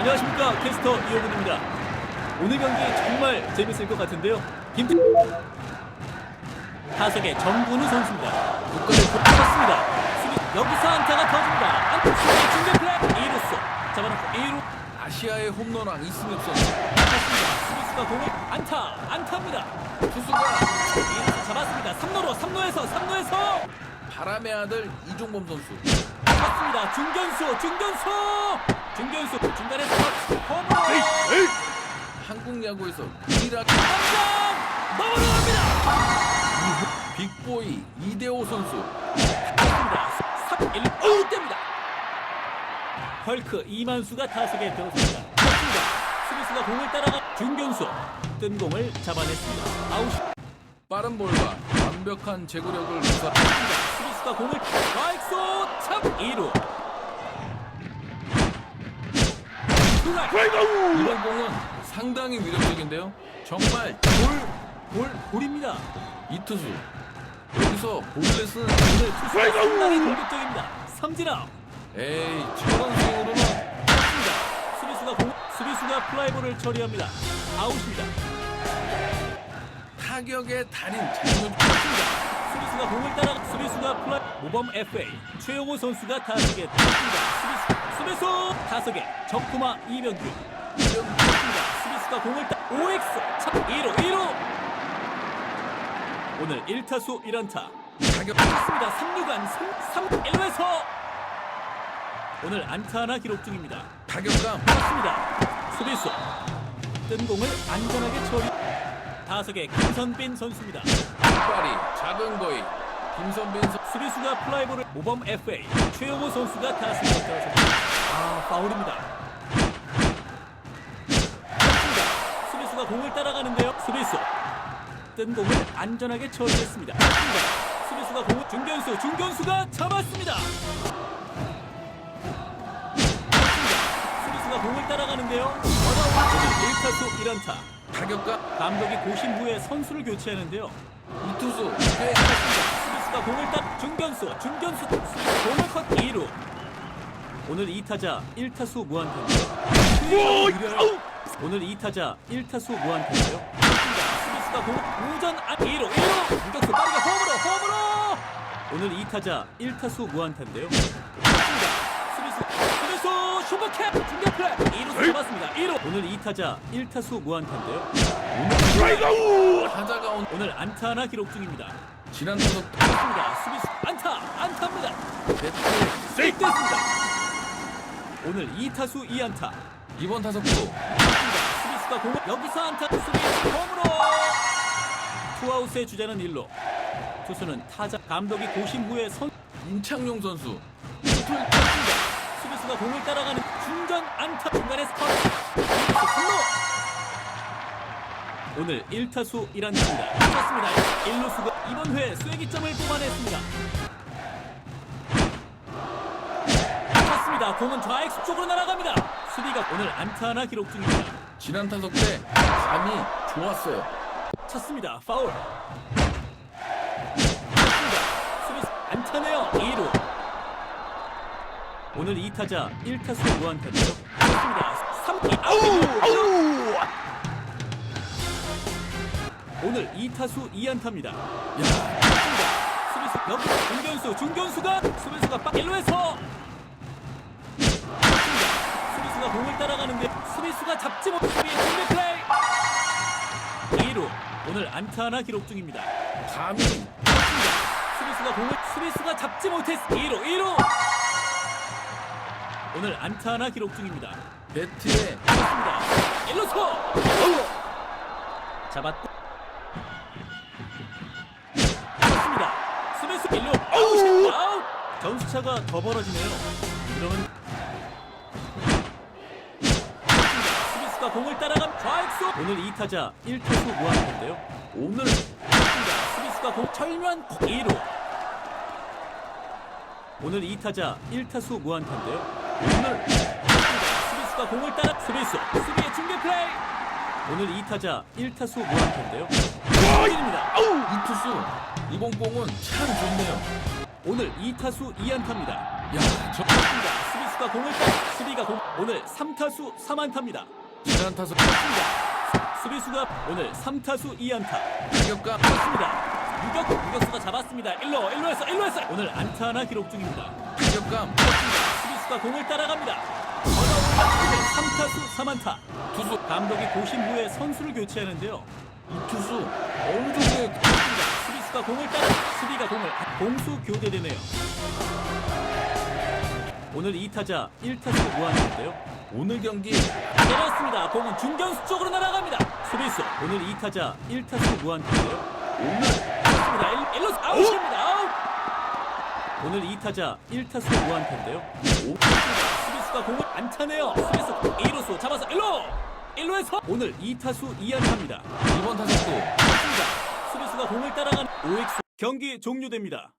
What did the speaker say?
안녕하십니까 캐스터 이호근입니다. 오늘 경기 정말 재밌을 것 같은데요. 김태 타석의 정근우 선수입니다. 국가를 쳤습니다. 수비 여기서 안타가 터집니다. 안타 수비 중계 플레이 2루수 잡아놓고 2루 아시아의 홈런왕 선수 쳤습니다. 수비수가 공을 안타 안타입니다. 투수가 2루수 잡았습니다. 3루로 3루에서 3루에서 바람의 아들 이종범 선수 쳤습니다. 중견수 중견수 중견수 중간에서 홈으로 한국 야구에서 유일하게 당장 넘어갑니다. 빅보이 이대호 선수 습니다 3, 1, 5대입니다. 헐크 이만수가 타석에 들어섭니다. 쳤습니다. 수비수가 공을 따라가 중견수 뜬 공을 잡아냈습니다. 아웃. 빠른 볼과 완벽한 제구력을 구사 수비수가 공을 좌익수 참 2루. 스트라이크. 이번 공은 상당히 위력적인데요 정말 볼, 볼, 볼입니다. 이 투수 여기서 볼넷은 오늘 투수가 상당히 공격적입니다. 삼진아. 에이 저런 스윙으로는 습니다 수비수가 공, 수비수가 플라이볼을 처리합니다. 아웃입니다. 타격의 달인 장면 습니다 수비수가 공을 따라 수비수가 플라이 모범 FA 최용호 선수가 타석에 들어습니다 수비수 타석에 적구마 이병규. 수비수가 공을 따 OX 차 2루 2루 오늘 1타수 1안타. 타격 습니다. 3루간 3, 3 1루에서. 오늘 안타 하나 기록 중입니다. 타격감. 그렇습니다. 수비수. 뜬 공을 안전하게 처리. 타석의 김선빈 선수입니다. 빨리 작은 거이 김선빈 선 수비수가 플라이볼을 모범 FA 최용호 선수가 타석에 들어섭니다. 아 파울입니다. 그렇습니다. 수비수가 공을 따라가는데요. 수비수 뜬 공을 안전하게 처리했습니다. 그렇습니다. 수비수가 공을 중견수 중견수가 잡았습니다. 수비수가 공을 따라가는데요. 어다운 1타수 1안타. 타격감 감독이 고심 후에 선수를 교체하는데요. 이 투수 꽤 수비수가 공을 따 중견수 중견수 공을 컷 2루. 오늘 2타자 1타수 무안타인데요. 오늘 2타자 1타수 무안타인데요. 수비수가 공 우전 안 2루 1루! 공격수 빠르게 홈으로 홈으로! 오늘 2타자 1타수 무안타인데요. 수비수 수비수 슈퍼캡! 중계 플레이! 2루 잡았습니다. 2루! 오늘 2타자 1타수 무안타인데요. 타자가 온 오늘 안타 하나 기록 중입니다 지난 타석 그렇습니다. 수비수 안타 안타입니다. 배트 세이프됐습니다. 오늘 2타수 2안타. 이번 타석도 수비수가 공 여기서 안타 수비수 홈으로 투아웃의 주자는 1루. 투수는 타자 감독이 고심 후에 선 임창용 선수 습니다 수비수가 공을 따라가는 중전 안타 중간에. 수비수 선로. 오늘 1타수 1안타입니다. 그렇습니다. 1루수가 이번 회 쐐기점을 뽑아냈습니다. 쳤습니다. 공은 좌익수 쪽으로 날아갑니다. 수비가 오늘 안타 하나 기록 중입니다. 지난 타석 때 감이 좋았어요. 쳤습니다. 파울. 쳤습니다. 수비수 안타네요. 2루. 오늘 2타자 1타수 무안타인데요. 쳤습니다. 3기 아웃. 오늘 2타수 2안타입니다. 야, 수비수 여기 중견수 중견수가 수비수가 빡 1루에서 수비수가 공을 따라가는데 수비수가 잡지 못 수비의 중대 플레이 2루 오늘 안타 하나 기록 중입니다. 감이 수비수가 공을 수비수가 잡지 못했 2루 2루 오늘 안타 하나 기록 중입니다. 배트에 그렇습니다. 1루수 잡았고 그렇습니다. 수비수 1루 아웃 아웃 점수차가 더 벌어지네요. 그러면 수비수가 공을 따라간 좌익수 오늘 2타자 1타수 무한인데요. 오늘. 수비수가 공 철면 2루 오늘 2타자 1타수 무한타인데요. 오늘 수비수가 공을 따라 수비수 수비의 중계 플레이 오늘 2타자 1타수 무안타인데요 입니다 이 투수 이번 공은 참 좋네요. 오늘 2타수 2안타입니다 야, 저 수비수가 공을 따 수비가 공 오늘 3타수 3안타입니다. 지난 타석 습니다 수비수가 오늘 3타수 2안타. 타격감 맞습니다. 유격 유격수가 잡았습니다. 1로 1로에서 1로에서 오늘 안타 하나 기록 중입니다. 타격감 수비수가 공을 따라갑니다. 오늘 3타수 3안타. 투수 감독이 보신 후에 선수를 교체하는데요. 이 투수 어느 정도의 맞습니다. 수비수가 공을 따라 수비가 공을 공수 교대되네요. 오늘 2타자 1타수 무한인데요. 오늘 경기 때렸습니다. 공은 중견수 쪽으로 날아갑니다. 수비수 오늘 2타자 1타수 무한인데요. 오늘 맞습니다. 1, 루수 아웃입니다. 아웃. 오늘 2타자 1타수 무한인데요. 수 비수가 공을 안 차네요. 수비수 2루수 잡아서 1루 1루에서 오늘 2타수 2안타입니다. 이번 타석도 맞습니다. 수비수가 공을 따라간 OX 경기 종료됩니다.